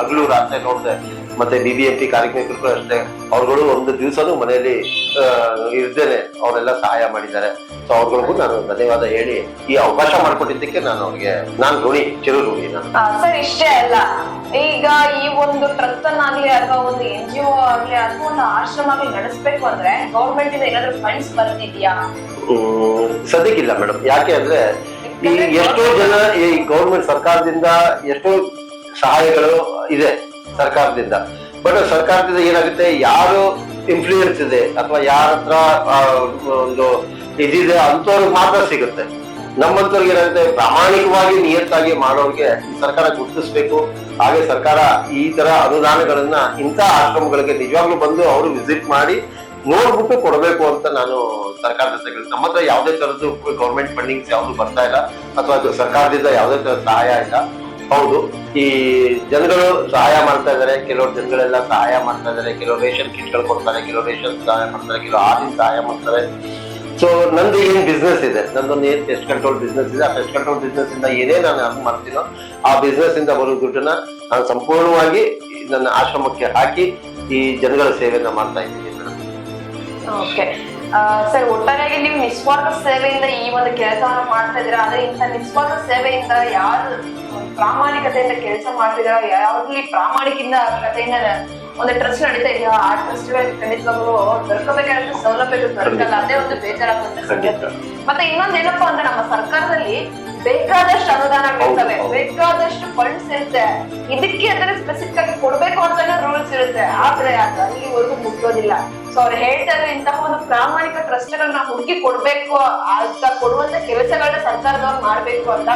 ಹಗಲು ರಾತ್ರಿ ನೋಡ್ದೆ ಮತ್ತೆ ಬಿ ಬಿ ಎಂ ಪಿ ಕಾರ್ಮಿಕರು ಅಷ್ಟೇ. ಅವ್ರುಗಳು ಒಂದು ದಿವಸನೂ ಮನೆಯಲ್ಲಿ ಇರ್ದೇನೆ ಅವರೆಲ್ಲ ಸಹಾಯ ಮಾಡಿದ್ದಾರೆ. ಸೊ ಅವ್ರಿಗೂ ನಾನು ಧನ್ಯವಾದ ಹೇಳಿ ಈ ಅವಕಾಶ ಮಾಡಿಕೊಟ್ಟಿದ್ದಕ್ಕೆ ನಾನು ಅವ್ರಿಗೆ ನಾನು ಋಣಿ ಚಿರು ಋಣಿ ನಾನು. ಸರ್ ಇಷ್ಟೇ ಅಲ್ಲ. ಈಗ ಈ ಒಂದು ಟ್ರಸ್ಟ್ ಅನ್ನಾಗ್ಲಿ ಅಥವಾ ಒಂದು ಎನ್ ಜಿ ಒ ಆಗ್ಲಿ ಅಥವಾ ಒಂದು ಆಶ್ರಮ ಆಗ್ಲಿ ನಡೆಸಬೇಕು ಅಂದ್ರೆ ಗೌರ್ಮೆಂಟ್ ಇಂದ ಏನಾದ್ರು ಫಂಡ್ಸ್ ಬರ್ತಿದ್ಯಾ ಸದ್ಯಕ್ಕಿಲ್ಲ ಮೇಡಮ್. ಯಾಕೆ ಅಂದ್ರೆ ಈ ಎಷ್ಟೋ ಜನ ಈ ಗೌರ್ಮೆಂಟ್ ಸರ್ಕಾರದಿಂದ ಎಷ್ಟೋ ಸಹಾಯಗಳು ಇದೆ. ಸರ್ಕಾರದಿಂದ. ಬಟ್ ಸರ್ಕಾರದಿಂದ ಏನಾಗುತ್ತೆ? ಯಾರು ಇನ್ಫ್ಲೂಯೆನ್ಸ್ ಇದೆ ಅಥವಾ ಯಾರ ಹತ್ರ ಒಂದು ಇದಿದೆ ಅಂತವ್ರಿಗೆ ಮಾತ್ರ ಸಿಗುತ್ತೆ. ನಮ್ಮಂತವ್ರಿಗೆ ಏನಾಗುತ್ತೆ? ಪ್ರಾಮಾಣಿಕವಾಗಿ ನಿಯತ್ತಾಗಿ ಮಾಡೋರಿಗೆ ಸರ್ಕಾರ ಗುರುತಿಸ್ಬೇಕು. ಹಾಗೆ ಸರ್ಕಾರ ಈ ತರ ಅನುದಾನಗಳನ್ನ ಇಂಥ ಆಶ್ರಮಗಳಿಗೆ ನಿಜವಾಗ್ಲೂ ಬಂದು ಅವರು ವಿಸಿಟ್ ಮಾಡಿ ನೋಡ್ಬಿಟ್ಟು ಕೊಡಬೇಕು ಅಂತ ನಾನು ಸರ್ಕಾರದ ನಮ್ಮತ್ರ ನಮ್ಮ ಹತ್ರ ಯಾವುದೇ ತರದ್ದು ಗೌರ್ಮೆಂಟ್ ಫಂಡಿಂಗ್ಸ್ ಯಾವ್ದು ಬರ್ತಾ ಇಲ್ಲ. ಅಥವಾ ಸರ್ಕಾರದಿಂದ ಯಾವುದೇ ತರ ಸಹಾಯ ಇಲ್ಲ. ಹೌದು. ಈ ಜನಗಳು ಸಹಾಯ ಮಾಡ್ತಾ ಇದಾರೆ ಕೆಲವರು ಜನಗಳೆಲ್ಲ ಸಹಾಯ ಮಾಡ್ತಾ ಇದಾರೆ ಕೆಲವು ರೇಷನ್ ಕಿಟ್ಗಳು ಕೊಡ್ತಾರೆ. ಕೆಲವು ರೇಷನ್ ಸಹಾಯ ಮಾಡ್ತಾರೆ. ಕೆಲವು ಹಾಲಿನ ಸಹಾಯ ಮಾಡ್ತಾರೆ. ಸೊ ನಂದು ಏನ್ ಬಿಸ್ನೆಸ್ ಇದೆ. ನಂದೊಂದು ಏನ್ ಪೆಸ್ಟ್ ಕಂಟ್ರೋಲ್ ಬಿಸ್ನೆಸ್ ಇದೆ. ಆ ಪೆಸ್ಟ್ ಕಂಟ್ರೋಲ್ ಬಿಸ್ನೆಸ್ ಇಂದ ಏನೇ ನಾನು ಅರ್ನ್ ಮಾಡ್ತೀನೋ, ಆ ಬಿಸ್ನೆಸ್ ಇಂದ ಬರೋ ದುಡ್ಡನ್ನ ನಾನು ಸಂಪೂರ್ಣವಾಗಿ ನನ್ನ ಆಶ್ರಮಕ್ಕೆ ಹಾಕಿ ಈ ಜನಗಳ ಸೇವೆಯನ್ನ ಮಾಡ್ತಾ ಇದ್ದೀನಿ ಓಕೆ ಸರ್, ಒಟ್ಟಾರೆಯಾಗಿ ನೀವು ನಿಸ್ವಾರ್ಥ ಸೇವೆಯಿಂದ ಈ ಒಂದು ಕೆಲಸವನ್ನು ಮಾಡ್ತಾ ಇದ್ದೀರಾ? ಆದ್ರೆ ಇಂಥ ನಿಸ್ವಾರ್ಥ ಸೇವೆಯಿಂದ ಯಾರು ಪ್ರಾಮಾಣಿಕತೆಯಿಂದ ಕೆಲಸ ಮಾಡ್ತಿದಾರ? ಯಾವ್ದ್ರಲ್ಲಿ ಪ್ರಾಮಾಣಿಕಿಂದ ಕಥೆಯಿಂದ ಒಂದು ಟ್ರಸ್ಟ್ ನಡೀತಾ ಇದೆಯೋ? ಆ ಟ್ರಸ್ಟ್ ಖಂಡಿತವಾಗ್ಲೂ ದೊರಕಬೇಕಾದ ಸೌಲಭ್ಯಗಳು ದೊರಕಲ್ಲ ಅದೇ ಒಂದು ಬೇಜಾರಾಗುವಂತ ಸಂಗತಿ ಮತ್ತೆ ಇನ್ನೊಂದ್ ಏನಪ್ಪಾ ಅಂದ್ರೆ ನಮ್ಮ ಸರ್ಕಾರದಲ್ಲಿ ಬೇಕಾದಷ್ಟು ಅನುದಾನ ಹೌದು. ಬೇಕಾದಷ್ಟು ಫಂಡ್ಸ್ ಇರುತ್ತೆ. ಇದಕ್ಕೆ ಅಂದ್ರೆ ಸ್ಪೆಸಿಫಿಕ್ ಆಗಿ ಕೊಡ್ಬೇಕು ಅಂತಾನೆ ರೂಲ್ಸ್ ಇರುತ್ತೆ. ಆದ್ರೆ ಅದು ಅಲ್ಲಿವರೆಗೂ ಮುಟ್ಟೋದಿಲ್ಲ ಸೊ ಅವ್ರು ಹೇಳ್ತಾ ಇದ್ರೆ ಇಂತಹ ಒಂದು ಪ್ರಾಮಾಣಿಕ ಟ್ರಸ್ಟ್ ಗಳನ್ನ ಹುಡುಕಿ ಕೊಡ್ಬೇಕು ಅಂತ ಕೊಡುವಂತ ಕೆಲಸಗಳನ್ನ ಸರ್ಕಾರದವ್ರು ಮಾಡ್ಬೇಕು ಅಂತ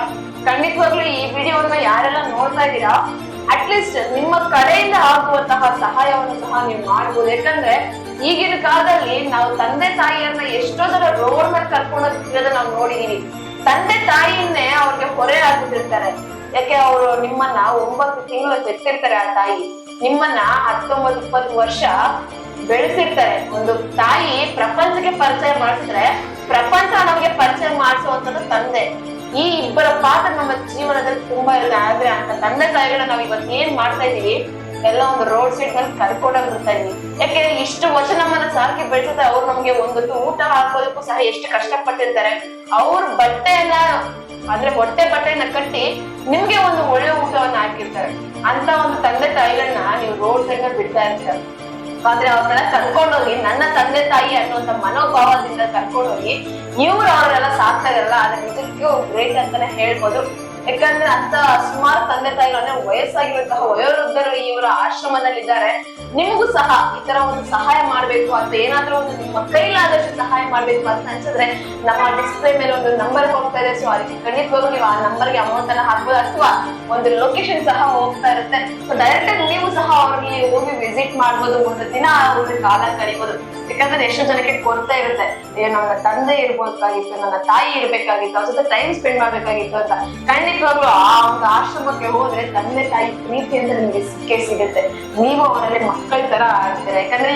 ಖಂಡಿತವಾಗ್ಲೂ ಈ ವಿಡಿಯೋವನ್ನ ಯಾರೆಲ್ಲ ನೋಡ್ತಾ ಇದ್ದೀರಾ ಅಟ್ಲೀಸ್ಟ್ ನಿಮ್ಮ ಕಡೆಯಿಂದ ಆಗುವಂತಹ ಸಹಾಯವನ್ನು ಸಹ ನೀವು ಮಾಡ್ಬೋದು. ಯಾಕಂದ್ರೆ ಈಗಿನ ಕಾಲದಲ್ಲಿ ನಾವು ತಂದೆ ತಾಯಿಯನ್ನ ಎಷ್ಟೋ ಜನ ರೋಡ್ ಮೇಲೆ ಕರ್ಕೊಂಡು ನಾವು ನೋಡಿದೀವಿ. ತಂದೆ ತಾಯಿಯನ್ನೇ ಅವ್ರಿಗೆ ಹೊರೆ ಆಗ್ಬಿಟ್ಟಿರ್ತಾರೆ ಯಾಕೆ ಅವರು ನಿಮ್ಮನ್ನ ಒಂಬತ್ತು ತಿಂಗಳು ಬೆತ್ತಿರ್ತಾರೆ ಆ ತಾಯಿ. ನಿಮ್ಮನ್ನ ಹತ್ತೊಂಬತ್ತು, ಇಪ್ಪತ್ತು ವರ್ಷ ಬೆಳೆಸಿರ್ತಾರೆ. ಒಂದು ತಾಯಿ ಪ್ರಪಂಚಕ್ಕೆ ಪರಿಚಯ ಮಾಡಿಸಿದ್ರೆ ಪ್ರಪಂಚ ನಮ್ಗೆ ಪರಿಚಯ ಮಾಡಿಸುವಂತದ್ದು ತಂದೆ. ಈ ಇಬ್ಬರ ಪಾತ್ರ ನಮ್ಮ ಜೀವನದಲ್ಲಿ ತುಂಬಾ ಇದೆ. ಆದ್ರೆ ಅಂತ ತಂದೆ ತಾಯಿಗಳನ್ನ ನಾವ್ ಇವತ್ತು ಏನ್ ಮಾಡ್ತಾ ಇದೀವಿ? ಎಲ್ಲ ಒಂದು ರೋಡ್ ಸೈಡ್ನಲ್ಲಿ ಕರ್ಕೊಂಡೋಗ್ ಬರ್ತಾ ಇದೀವಿ ಯಾಕೆ ಇಷ್ಟು ವರ್ಷ ನಮ್ಮನ್ನ ಸಾಕಿ ಬೆಳೆಸಿದ್ರೆ ಅವ್ರು ನಮ್ಗೆ ಒಂದೊತ್ತು ಊಟ ಹಾಕೋದಕ್ಕೂ ಸಹ ಎಷ್ಟು ಕಷ್ಟಪಟ್ಟಿರ್ತಾರೆ. ಅವ್ರ ಬಟ್ಟೆಯನ್ನ, ಅಂದ್ರೆ ಹೊಟ್ಟೆ ಬಟ್ಟೆಯನ್ನ ಕಟ್ಟಿ ನಿಮ್ಗೆ ಒಂದು ಒಳ್ಳೆ ಊಟವನ್ನ ಹಾಕಿರ್ತಾರೆ. ಅಂತ ಒಂದು ತಂದೆ ತಾಯಿಗಳನ್ನ ನೀವು ರೋಡ್ ಸೈಡ್ನಲ್ಲಿ ಬಿಡ್ತಾ ಇರ್ತಾರೆ. ಆದ್ರೆ ಅವ್ರನ್ನೆಲ್ಲ ಕರ್ಕೊಂಡೋಗಿ, ನನ್ನ ತಂದೆ ತಾಯಿ ಅನ್ನುವಂತ ಮನೋಭಾವದಿಂದ ಕರ್ಕೊಂಡೋಗಿ ಇವ್ರು ಅವ್ರನ್ನೆಲ್ಲ ಸಾಕ್ತಾ ಇರಲ್ಲ ಅದ್ರ ನಿಜಕ್ಕೂ ಗ್ರೇಟ್ ಅಂತಾನೆ ಹೇಳ್ಬೋದು. ಯಾಕಂದ್ರೆ ಅಂತ ಸುಮಾರು ತಂದೆ ತಾಯಿಗಳನ್ನ ವಯಸ್ಸಾಗಿರುವಂತಹ ವಯೋವೃದ್ಧರು ಇವರ ಆಶ್ರಮದಲ್ಲಿ ಇದ್ದಾರೆ ನಿಮಗೂ ಸಹ ಈ ತರ ಒಂದು ಸಹಾಯ ಮಾಡ್ಬೇಕು ಅಂತ ಏನಾದ್ರೂ ಒಂದು ನಿಮ್ಮ ಕೈಲಾದಷ್ಟು ಸಹಾಯ ಮಾಡ್ಬೇಕು ಅಂತ ಅನ್ಸಿದ್ರೆ ನಮ್ಮ ಡಿಸ್ಪ್ಲೇ ಮೇಲೆ ಒಂದು ನಂಬರ್ ಹೋಗ್ತಾ ಇದೆ. ಸೊ ಅದಕ್ಕೆ ಖಂಡಿತವಾಗ್ಲೂ ನೀವು ಆ ನಂಬರ್ಗೆ ಅಮೌಂಟ್ ಅನ್ನ ಹಾಕ್ಬೋದು ಅಥವಾ ಒಂದು ಲೊಕೇಶನ್ ಸಹ ಹೋಗ್ತಾ ಇರುತ್ತೆ. ಸೊ ಡೈರೆಕ್ಟ್ ಆಗಿ ನೀವು ಸಹ ಅವ್ರಿಗೆ ಹೋಗಿ ವಿಸಿಟ್ ಮಾಡ್ಬೋದು. ಒಂದು ದಿನ ಒಂದು ಕಾಲ ಕಳಿಬೋದು. ಯಾಕಂದ್ರೆ ಎಷ್ಟು ಜನಕ್ಕೆ ಕೊರತೆ ಇರುತ್ತೆ. ಅಯ್ಯೋ ನನ್ನ ತಂದೆ ಇರ್ಬೋದಾಗಿತ್ತು ನನ್ನ ತಾಯಿ ಇರ್ಬೇಕಾಗಿತ್ತು, ಅವ್ರ ಜೊತೆ ಟೈಮ್ ಸ್ಪೆಂಡ್ ಮಾಡ್ಬೇಕಾಗಿತ್ತು ಅಂತ. ಖಂಡಿತವಾಗ್ಲೂ ಆ ಒಂದು ಆಶ್ರಮಕ್ಕೆ ಹೋದ್ರೆ ತಂದೆ ತಾಯಿ ಪ್ರೀತಿ ಅಂದ್ರೆ ನಿಮ್ಗೆ ಸಿಕ್ಕೇ ಸಿಗುತ್ತೆ. ನೀವು ಅವರಲ್ಲಿ ಮಕ್ಕಳ ತರ ಆಡ್ತೀರಾ? ಯಾಕಂದ್ರೆ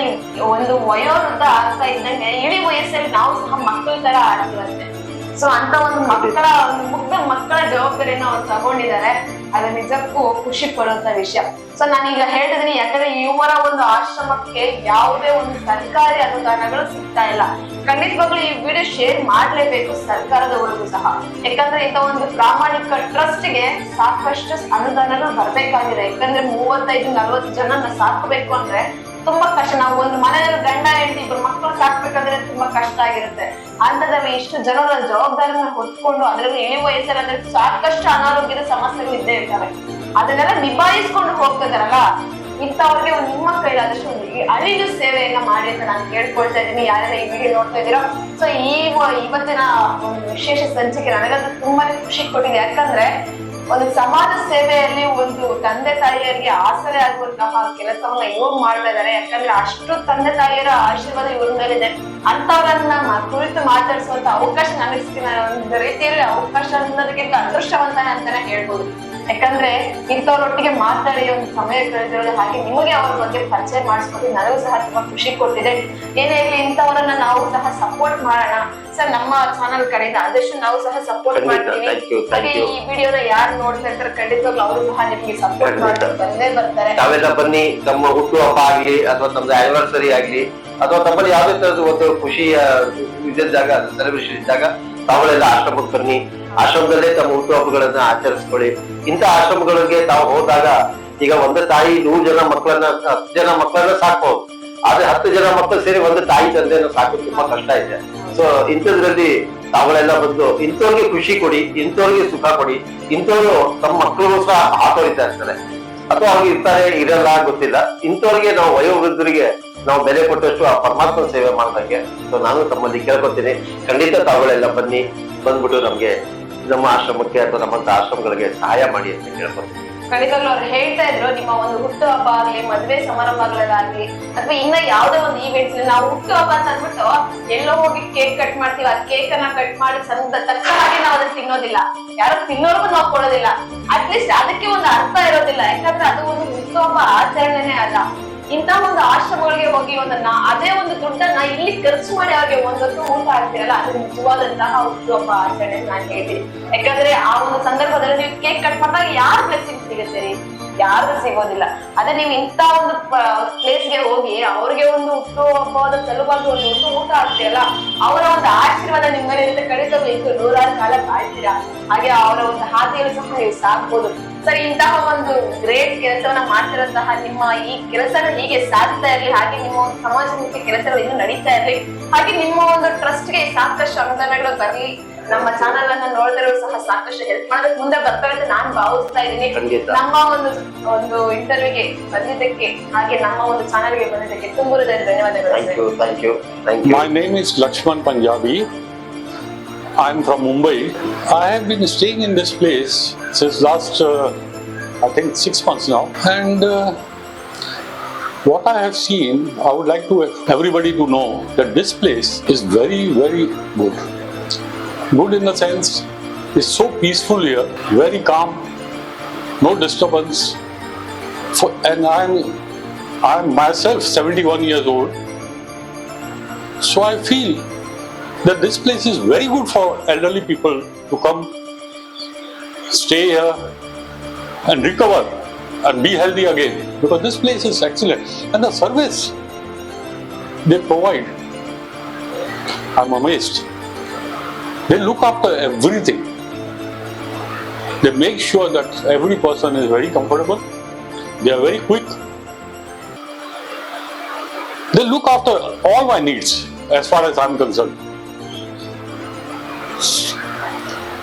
ಒಂದು ವಯೋವೃದ್ಧ ಆಗ್ತಾ ಇದ್ದಂಗೆ ಇಳಿ ವಯಸ್ಸಲ್ಲಿ ನಾವು ಸಹ ಮಕ್ಕಳ ತರ ಆಡ್ತೀವಂತೆ ಸೊ ಅಂತ ಒಂದು ಮಕ್ಕಳ ಮುಗ್ಧ ಮಕ್ಕಳ ಜವಾಬ್ದಾರಿನ ಅವ್ರು ತಗೊಂಡಿದ್ದಾರೆ. ಅದು ನಿಜಕ್ಕೂ ಖುಷಿ ಪಡುವಂತ ವಿಷಯ. ಸೊ ನಾನೀಗ ಹೇಳ್ತಿದ್ದೀನಿ ಯಾಕಂದ್ರೆ ಇವರ ಒಂದು ಆಶ್ರಮಕ್ಕೆ ಯಾವುದೇ ಒಂದು ಸರ್ಕಾರಿ ಅನುದಾನಗಳು ಸಿಗ್ತಾ ಇಲ್ಲ. ಖಂಡಿತವಾಗ್ಲೂ ಈ ವಿಡಿಯೋ ಶೇರ್ ಮಾಡಲೇಬೇಕು ಸರ್ಕಾರದವರೆಗೂ ಸಹ. ಯಾಕಂದ್ರೆ ಇಂಥ ಒಂದು ಪ್ರಾಮಾಣಿಕ ಟ್ರಸ್ಟ್ಗೆ ಸಾಕಷ್ಟು ಅನುದಾನಗಳು ಬರಬೇಕಾಗಿದೆ. ಯಾಕಂದ್ರೆ ಮೂವತ್ತೈದು ನಲವತ್ತು ಜನನ ಸಾಕಬೇಕು ಅಂದ್ರೆ ತುಂಬಾ ಕಷ್ಟ. ನಾವು ಒಂದು ಮನೆಯಲ್ಲಿ ಗಂಡ ಹೆಂಡತಿ ಇಬ್ಬರು ಮಕ್ಕಳು ಸಾಕ್ಬೇಕಂದ್ರೆ ತುಂಬಾ ಕಷ್ಟ ಆಗಿರುತ್ತೆ. ಅಂತದಲ್ಲಿ ಇಷ್ಟು ಜನರ ಜವಾಬ್ದಾರಿನ ಹೊತ್ಕೊಂಡು ಅದರಲ್ಲಿ ಇಳಿ ವಯಸ್ಸಲ್ಲಿ ಸಾಕಷ್ಟು ಅನಾರೋಗ್ಯದ ಸಮಸ್ಯೆಗಳು ಇದ್ದೇ ಇರ್ತವೆ. ಅದನ್ನೆಲ್ಲ ನಿಭಾಯಿಸ್ಕೊಂಡು ಹೋಗ್ತಿದಾರಲ್ಲ? ಇಂಥವ್ರಿಗೆ ಒಂದು ನಿಮ್ಮ ಕೈಲಾದಷ್ಟು ಅಳಿಲು ಸೇವೆಯನ್ನ ಮಾಡಿ ಅಂತ ನಾನು ಕೇಳ್ಕೊಳ್ತಾ ಇದ್ದೀನಿ. ಯಾರೆಲ್ಲ ಈ ವಿಡಿಯೋ ನೋಡ್ತಾ ಇದ್ದೀರೋ? ಸೊ ಈ ಇವತ್ತಿನ ಒಂದು ವಿಶೇಷ ಸಂಚಿಕೆ ನನಗಂತೂ ತುಂಬಾನೇ ಖುಷಿ ಕೊಟ್ಟಿದೆ. ಯಾಕಂದ್ರೆ ಒಂದು ಸಮಾಜ ಸೇವೆಯಲ್ಲಿ ಒಂದು ತಂದೆ ತಾಯಿಯರಿಗೆ ಆಸರೆ ಆಗುವಂತಹ ಕೆಲಸವನ್ನ ಇವ್ರು ಮಾಡ್ತಾ ಇದಾರೆ ಯಾಕಂದ್ರೆ ಅಷ್ಟು ತಂದೆ ತಾಯಿಯರ ಆಶೀರ್ವಾದ ಇವ್ರ ಮೇಲಿದೆ. ಅಂತವರನ್ನ ಕುರಿತು ಮಾತಾಡಿಸುವಂತ ಅವಕಾಶ ನನಗೆ ಒಂದು ರೀತಿಯಲ್ಲಿ ಅವಕಾಶ ಅನ್ನೋದಕ್ಕಿಂತ ಅದೃಷ್ಟವಂತಾನೆ ಅಂತಾನೆ ಹೇಳ್ಬೋದು. ಯಾಕಂದ್ರೆ ಇಂಥವ್ರೊಟ್ಟಿಗೆ ಮಾತಾಡಿ ಒಂದು ಸಮಯ ಕಳೆದಿರೋದು ಹಾಗೆ ನಿಮಗೆ ಅವ್ರ ಬಗ್ಗೆ ಪರಿಚಯ ಮಾಡಿಸ್ಕೊಂಡು ನನಗೂ ಸಹ ತುಂಬಾ ಖುಷಿ ಕೊಟ್ಟಿದೆ. ಏನೇ ಇರಲಿ ಇಂಥವರನ್ನ ನಾವು ಸಹ ಸಪೋರ್ಟ್ ಮಾಡೋಣ. ಸರ್ ನಮ್ಮ ಚಾನಲ್ ಕಡೆಯಿಂದ ಆದಷ್ಟು ನಾವು ಸಹ ಸಪೋರ್ಟ್. ಮಾಡ್ತೀವಿ. ಹಾಗೆ ಈ ವಿಡಿಯೋನ ಯಾರು ನೋಡ್ತಾ ಇರ್ತಾರೆ ಖಂಡಿತವಾಗ್ಲೂ ಅವರು ಸಹ ನಿಮ್ಗೆ ಸಪೋರ್ಟ್ ಮಾಡ್ತಾರೆ ಬಂದೇ ಬರ್ತಾರೆ. ತಾವೆಲ್ಲ ಬನ್ನಿ ತಮ್ಮ ಹುಟ್ಟುಹಬ್ಬ ಆಗ್ಲಿ ಅಥವಾ ತಮ್ಮದು ಆನಿವರ್ಸರಿ ಆಗ್ಲಿ ಅಥವಾ ತಮ್ಮಲ್ಲಿ ಯಾವುದೇ ತರದ ಒಂದು ಖುಷಿಯ ಇದ್ದಾಗ ಸೆಲೆಬ್ರೇಷನ್ ಇದ್ದಾಗ ತಾವುಗಳೆಲ್ಲ ಆಶ್ರಮಕ್ಕೆ ಬನ್ನಿ. ಆಶ್ರಮದಲ್ಲೇ ತಮ್ಮ ಹುಟ್ಟು ಹಬ್ಬಗಳನ್ನ ಆಚರಿಸ್ಕೊಳ್ಳಿ. ಇಂಥ ಆಶ್ರಮಗಳಿಗೆ ತಾವು ಹೋದಾಗ ಈಗ ಒಂದು ತಾಯಿ ನೂರು ಜನ ಮಕ್ಕಳನ್ನ ಹತ್ತು ಜನ ಮಕ್ಕಳನ್ನ ಸಾಕ್ಬಹುದು ಆದ್ರೆ ಹತ್ತು ಜನ ಮಕ್ಕಳು ಸೇರಿ ಒಂದು ತಾಯಿ ತಂದೆಯನ್ನು ಸಾಕೋದು ತುಂಬಾ ಕಷ್ಟ ಇದೆ. ಸೊ ಇಂಥದ್ರಲ್ಲಿ ತಾವುಗಳೆಲ್ಲ ಬಂದು ಇಂಥವ್ರಿಗೆ ಖುಷಿ ಕೊಡಿ, ಇಂಥವ್ರಿಗೆ ಸುಖ ಕೊಡಿ, ಇಂಥವ್ರು ತಮ್ಮ ಮಕ್ಕಳು ಸಹ ಆತೋರಿತಾ ಇರ್ತಾರೆ. ಅಥವಾ ಅವ್ರಿಗೆ ಇರ್ತಾರೆ, ಇರಲ್ಲ, ಗೊತ್ತಿಲ್ಲ. ಇಂಥವ್ರಿಗೆ ನಾವು ವಯೋವೃದ್ಧರಿಗೆ ನಾವು ಬೆಲೆ ಕೊಟ್ಟಷ್ಟು ಆ ಪರಮಾತ್ಮ ಸೇವೆ ಮಾಡ್ದಂಗೆ. ಸೊ ನಾನು ತಮ್ಮಲ್ಲಿ ಕೇಳ್ಕೊತೀನಿ ಖಂಡಿತ ತಾವುಗಳೆಲ್ಲ ಬನ್ನಿ, ಬಂದ್ಬಿಟ್ಟು ನಮ್ಗೆ ನಮ್ಮ ಆಶ್ರಮಕ್ಕೆ ಅಥವಾ ನಮ್ಮಂತ ಆಶ್ರಮಗಳಿಗೆ ಸಹಾಯ ಮಾಡಿ ಅಂತ ಕೇಳ್ಕೊತೀನಿ ಖಂಡಿತವಾಗ್ಲೂ ಅವ್ರು ಹೇಳ್ತಾ ಇದ್ರು, ನಿಮ್ಮ ಒಂದು ಹುಟ್ಟು ಹಬ್ಬ ಆಗ್ಲಿ, ಮದ್ವೆ ಸಮಾರಂಭಗಳಾಗ್ಲಿ ಅಥವಾ ಇನ್ನ ಯಾವ್ದೋ ಒಂದು ಈವೆಂಟ್ಸ್ ನಾವು ಹುಟ್ಟು ಹಬ್ಬ ಅಂತ ಅಂದ್ಬಿಟ್ಟು ಎಲ್ಲೋ ಹೋಗಿ ಕೇಕ್ ಕಟ್ ಮಾಡ್ತೀವಿ, ಆ ಕೇಕ್ ಅನ್ನ ಕಟ್ ಮಾಡಿ ಚಂದ ತಕ್ಕ ಹಾಗೆ ನಾವು ಅದನ್ನ ತಿನ್ನೋದಿಲ್ಲ. ಯಾರು ತಿನ್ನೋರ್ಗು ನಾವು ಕೊಡೋದಿಲ್ಲ. ಅಟ್ಲೀಸ್ಟ್ ಅದಕ್ಕೆ ಒಂದು ಅರ್ಥ ಇರೋದಿಲ್ಲ. ಯಾಕಂದ್ರೆ ಅದು ಒಂದು ಹುಟ್ಟು ಹಬ್ಬ ಆಚರಣೆನೇ ಅಲ್ಲ. ಇಂತ ಒಂದು ಆಶ್ರಮಗಳಿಗೆ ಹೋಗಿ ಒಂದನ್ನ, ಅದೇ ಒಂದು ದುಡ್ಡನ್ನ ಇಲ್ಲಿ ಖರ್ಚು ಮಾಡಿ ಅವ್ರಿಗೆ ಒಂದೊತ್ತು ಊಟ ಆಗ್ತೀರಲ್ಲ ಅದು ನಿಜವಾದಂತಹ ಹುಟ್ಟುಹಬ್ಬ ಆಚರಣೆ ನಾನು ಹೇಳ್ತೀನಿ. ಯಾಕಂದ್ರೆ ಆ ಒಂದು ಸಂದರ್ಭದಲ್ಲಿ ನೀವು ಕೇಕ್ ಕಟ್ ಮಾಡಿದಾಗ ಯಾರ ಬ್ಲೆಸ್ಸಿಂಗ್ ಸಿಗುತ್ತೆ ರೀ? ಯಾರು ಸಿಗೋದಿಲ್ಲ. ಅದೇ ನೀವು ಇಂತ ಒಂದು ಪ್ಲೇಸ್ಗೆ ಹೋಗಿ ಅವ್ರಿಗೆ ಒಂದು ಹುಟ್ಟು ಹಬ್ಬದ ಸಲುವಾಗಿ ಒಂದು ಹುಟ್ಟು ಊಟ ಆಗ್ತೀರಲ್ಲ ಅವರ ಒಂದು ಆಶೀರ್ವಾದ ನಿಮ್ಮ ಮೇಲೆ ಇರುತ್ತೆ ನೂರಾರು ಕಾಲ ಕಾಯ್ತೀರಾ? ಹಾಗೆ ಅವರ ಒಂದು ಹಾದಿಯಲ್ಲಿ ಸಹ ನೀವು ಸಾಕ್ಬೋದು. ಸರ್ ಇಂತಹ ಒಂದು ಗ್ರೇಟ್ ಕೆಲಸವನ್ನ ಮಾಡ್ತಿರೋಂತಹ ನಿಮ್ಮ ಈ ಕೆಲಸನ ಹೀಗೆ ಸಾಧಿಸ್ತಾ ಇರಲಿ ಹಾಗೆ ನಿಮ್ಮ ಒಂದು ಸಮಾಜಮುಖಿ ಕೆಲಸಗಳು ಇನ್ನೂ ನಡೀತಾ ಇರಲಿ ಹಾಗೆ ನಿಮ್ಮ ಒಂದು ಟ್ರಸ್ಟ್ಗೆ ಸಾಕಷ್ಟು ಅನುದಾನಗಳು ಬರಲಿ ನಮ್ಮ ಚಾನಲ್ ಅನ್ನ ನೋಡಿದ್ರು ಸಹ ಸಾಕಷ್ಟು ಹೆಲ್ಪ್ ಮಾಡೋದಕ್ಕೆ ಮುಂದೆ ಬರ್ತಾರೆ ಅಂತ ನಾನು ಭಾವಿಸ್ತಾ ಇದ್ದೀನಿ. ನಮ್ಮ ಒಂದು ಒಂದು ಇಂಟರ್ವ್ಯೂಗೆ ಬಂದಿದ್ದಕ್ಕೆ ಹಾಗೆ ನಮ್ಮ ಒಂದು ಚಾನಲ್ಗೆ ಬಂದಿದ್ದಕ್ಕೆ ತುಂಬ ಹೃದಯದ ಧನ್ಯವಾದಗಳು thank. You thank My name is Lakshman Punjabi. I'm from Mumbai. I have been staying in this place since last, uh, I think, six months now. And uh, what I have seen, I would like to everybody to know that this place is very, very good. Good in the sense, it's so peaceful here, very calm, no disturbance. For, and I'm, I'm myself 71 years old. So I feel that this place is very good for elderly people to come, stay here, and recover and be healthy again. Because this place is excellent. And the service they provide, I'm amazed. They look after everything. They make sure that every person is very comfortable. They are very quick. They look after all my needs as far as I'm concerned.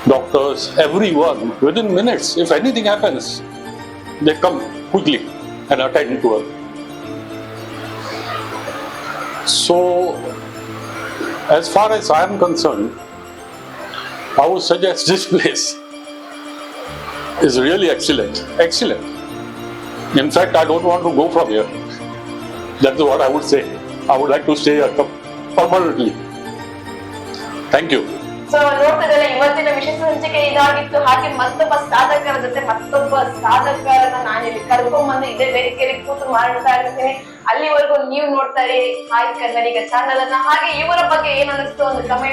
Doctors, everyone, within minutes, if anything happens, they come quickly and attend to her. So, as far as I am concerned, I would suggest this place is really excellent. Excellent. In fact, I don't want to go from here. That's what I would say. I would like to stay here permanently. Thank you. So ನೋಡ್ತಿದ್ದಲ್ಲ, ಇವತ್ತಿನ ವಿಶೇಷ ಸಂಚಿಕೆ ಇದಾಗಿತ್ತು. ಹಾಗೆ ಮತ್ತೊಬ್ಬ ಸಾಧಕರ ಜೊತೆ ಮತ್ತೊಬ್ಬ ಸಾಧಕರನ್ನ ನಾನಿಲ್ಲಿ ಕರ್ಕೊಂಡ್ಬಂದು ಇದೇ ವೇದಿಕೆಯಲ್ಲಿ ಕೂತು ಮಾಡ್ತಾ ಇರ್ತೀನಿ. ಅಲ್ಲಿವರೆಗೂ ನೀವು ನೋಡ್ತಾ ಇರಿ. ಹಾಯ್ ಕನ್ನಡಿಗ ಚಾನಲ್ ಅನ್ನ. ಹಾಗೆ ಇವರ ಬಗ್ಗೆ ಏನ್ ಅನಿಸ್ತು ಒಂದು ಕಮೆಂಟ್